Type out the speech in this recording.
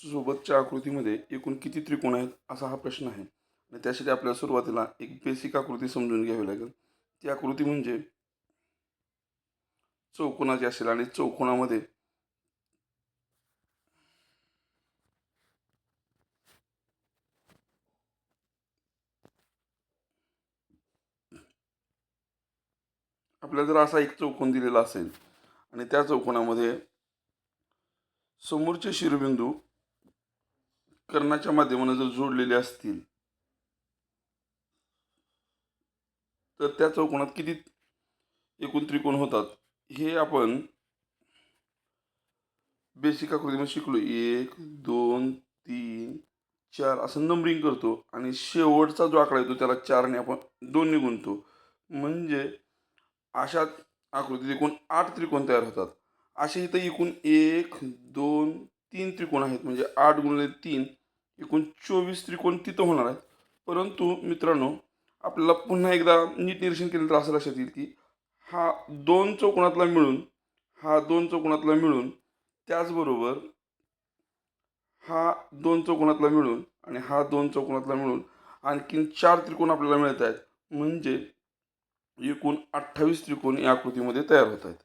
सोबतच्या आकृतीमध्ये एकूण किती त्रिकोण आहेत असा हा प्रश्न आहे. आणि त्यासाठी आपल्याला सुरुवातीला एक बेसिक आकृती समजून घ्यावी लागेल. ती आकृती म्हणजे चौकोनाची असेल आणि चौकोनामध्ये आपल्याला जर असा एक चौकोन दिलेला असेल आणि त्या चौकोनामध्ये समोरचे शिरोबिंदू कर्णाच्या माध्यमाने जर जोडलेले असतील तर त्या चौकोनात किती एकूण त्रिकोण होतात? हे आपण बेसिक आकृतीमध्ये शिकलो एक दोन तीन चार असं नंबरिंग करतो आणि शेवटचा जो आकडा येतो त्याला चारने आपण दोनने गुणतो. म्हणजे अशा आकृतीत एकूण आठ त्रिकोण तयार होतात. असे इथं एकूण एक दोन तीन त्रिकोण आहेत. म्हणजे आठ गुणले तीन एकूण चोवीस त्रिकोण तिथं होणार आहेत. परंतु मित्रांनो आपल्याला पुन्हा एकदा नीट निरीक्षण केलं तर असं लक्षात येईल की हा दोन चौकोनातला मिळून हा दोन चौकोनातला मिळून त्याचबरोबर हा दोन चौकोनातला मिळून आणि हा दोन चौकोनातला मिळून आणखीन चार त्रिकोण आपल्याला मिळत आहेत. म्हणजे एकूण अठ्ठावीस त्रिकोण या आकृतीमध्ये तयार होत आहेत.